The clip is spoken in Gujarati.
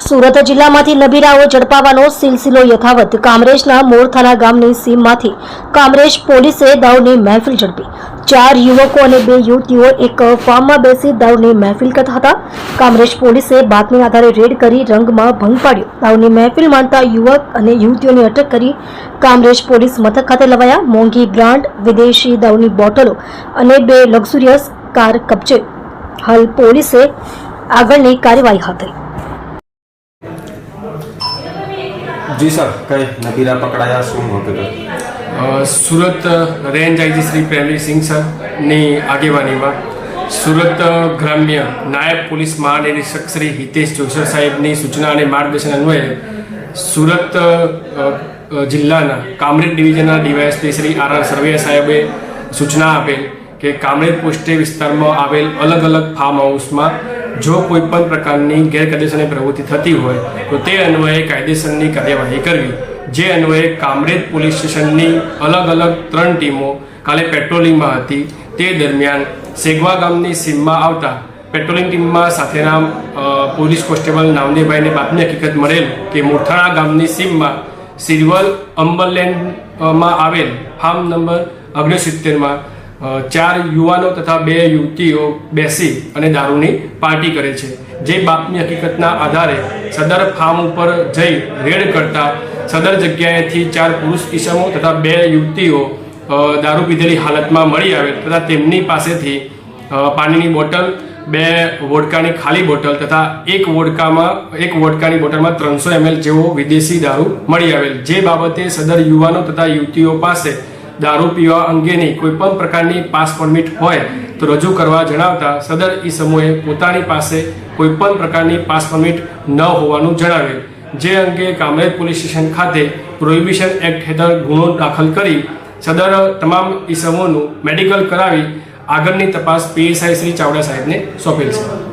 સુરત જિલ્લામાંથી નબીરાઓ ઝડપાવાનો સિલસિલો યથાવત. કામરેજના મોરથાના ગામની સીમમાંથી કામરેજ પોલીસે દાવની મહેફિલ ઝડપી. ચાર યુવકો અને બે યુવતીઓ એક ફાર્મમાં બેસી દાવની મહેફિલ કરતા હતા. કામરેજ પોલીસે બાતમી આધારે રેડ કરી રંગમાં ભંગ પાડ્યો. દાવની મહેફિલ માનતા યુવક અને યુવતીઓની અટક કરી કામરેજ પોલીસ મથક ખાતે લવાયા. મોંઘી બ્રાન્ડ, વિદેશી દાવની બોટલો અને બે લક્ઝુરિયસ કાર કબજે. હાલ પોલીસે આગળની કાર્યવાહી હાથ ધરી. જી સર, કઈ નબીલા પકડાયા, શું હતું? સુરત રેન્જ આઈજી શ્રી પ્રેમવીરસિંહ સરની આગેવાનીમાં સુરત ગ્રામ્ય નાયબ પોલીસ મહાનિરીક્ષક શ્રી હિતેશ જોશર સાહેબની સૂચના અને માર્ગદર્શન અન્વયે સુરત જિલ્લાના Kamrej ડિવિઝનના DYSP Shri R R Sarvaiya સાહેબે સૂચના આપેલ કે કામરેજ પોસ્ટે વિસ્તારમાં આવેલ અલગ અલગ ફાર્મ હાઉસમાં જો કોઈ પણ પ્રકારની ગેરકાયદેસરની પ્રવૃત્તિ થતી હોય, તો તે અન્વયે કાયદેસરની કાર્યવાહી કરવી. જે અન્વયે કામરેજ પોલીસ સ્ટેશનની અલગ અલગ ત્રણ ટીમો કાલે પેટ્રોલિંગમાં હતી. તે દરમિયાન સેગવા ગામની સીમમાં આવતા પેટ્રોલિંગ ટીમમાં સાથેના પોલીસ કોન્સ્ટેબલ નામદેવભાઈને બાતમી હકીકત મળેલ કે મોથાણા ગામની સીમમાં સિલ્વર અમ્બરલેન્ડમાં આવેલ, ફાર્મ નંબર ઓગણસિત્તેરમાં ચાર યુવાનો તથા બે યુવતીઓ બેસી અને દારૂની પાર્ટી કરે છે. જે બાપની હકીકતના આધારે સદર ફાર્મ ઉપર જઈ રેડ કરતા સદર જગ્યાએથી ચાર પુરુષ ઈસમો તથા બે યુવતીઓ દારૂ પીધેલી હાલતમાં મળી આવેલ તથા તેમની પાસેથી પાણીની બોટલ, બે વોડકાની ખાલી બોટલ તથા એક વોડકામાં, એક વોડકાની બોટલમાં ત્રણસો એમએલ જેવો વિદેશી દારૂ મળી આવેલ. જે બાબતે સદર યુવાનો તથા યુવતીઓ પાસે દારૂ પીવા અંગેની કોઈ પણ પ્રકારની પાસ પરમિટ હોય તો રજૂ કરવા જણાવતા સદર ઈ સમૂહે પોતાની પાસે કોઈ પણ પ્રકારની પાસ પરમિટ ન હોવાનું જણાવેલ જે અંગે કામરેજ પોલીસ સ્ટેશન ખાતે પ્રોહિબિશન એક્ટ હેઠળ ગુનો દાખલ કરી સદર તમામ ઈસમોનું મેડિકલ કરાવી આગળની તપાસ પીએસઆઈ શ્રી ચાવડા સાહેબને સોંપેલ છે.